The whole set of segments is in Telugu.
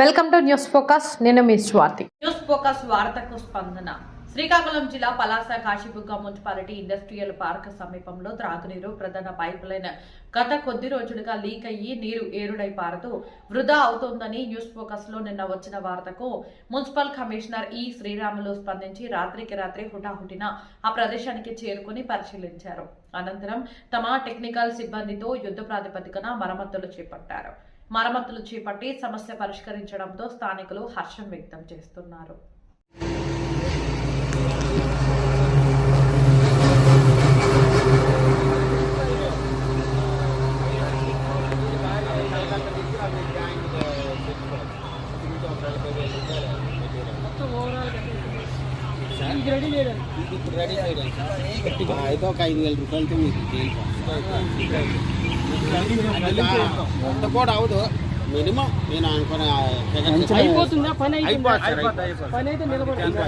Welcome to news focus. నేను మీ స్వాతి. న్యూస్ ఫోకస్ వార్తకు స్పందన. శ్రీకాకుళం జిల్లా Palasa Kasibugga municipality industrial park సమీపంలో త్రాగునీరు ప్రధాన పైప్ లైన్ గత కొద్ది రోజులుగా లీక్ అయ్యి నీరు ఏరుడై పారుతూ వృధా అవుతోందని న్యూస్ ఫోకస్లో నిన్న వచ్చిన వార్తకు మున్సిపల్ కమిషనర్ ఈ శ్రీరాములు స్పందించి రాత్రికి రాత్రి హుటాహుటిన ఆ ప్రదేశానికి చేరుకుని పరిశీలించారు. అనంతరం తమ టెక్నికల్ సిబ్బందితో యుద్ధ ప్రాతిపదికన మరమ్మతులు చేపట్టారు. మరమ్మతులు చేపట్టి సమస్య పరిష్కరించడంతో స్థానికులు హర్షం వ్యక్తం చేస్తున్నారు. అయితే ఒక ఐదు వేల రూపాయలతో మీకు అంత కూడా అవదు మినిమం నేను అనుకున్న సెకండ్ అయిపోతుందా? పని అయితే అయిపోతుంది, పని అయితే నిలబడుతుంది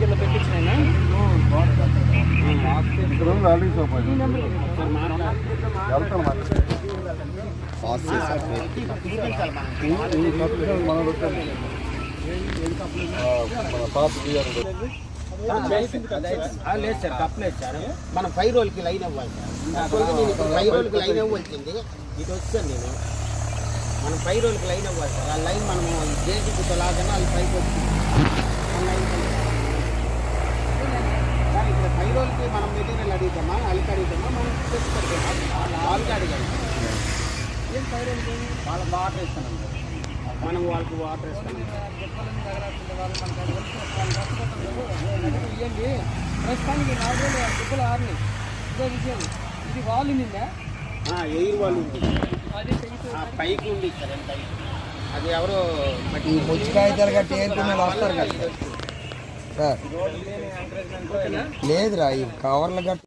కింద పెట్టించిన లేదు సార్ తప్పలేదు సార్ మన ఫైవ్ రోజులకి లైన్ అవ్వాలి సార్ ఫైవ్ రోజులకి లైన్ అవ్వాల్సింది ఇది వచ్చాను నేను మనం ఫైవ్ రోజులకి లైన్ అవ్వాలి సార్ ఆ లైన్ మనం జేసీ లాగానే అది పైకి వచ్చింది సార్ ఇక్కడ ఫైవ్ రోజులకి మనం మెటీరియల్ అడుగుతామా అలికి అడుగుతామా మనం తెచ్చి పెడతామా వాళ్ళకి వాటర్ ఇస్తున్నాం సార్ మనం వాళ్ళకి వాటర్ ఇస్తున్నాం ఇవ్వండి ప్రస్తుతానికి నాలుగు దిబ్బలు ఆరినాయి ఇదే విషయం ఇది వాళ్ళు నిందా ఎయిర్ వాళ్ళు పైకి ఉంది. కరెంట్ పైకి అది ఎవరో ముచ్చి కాగితాలు కట్టి వస్తారు కదా. సార్ లేదురా ఈ కవర్లు కట్టి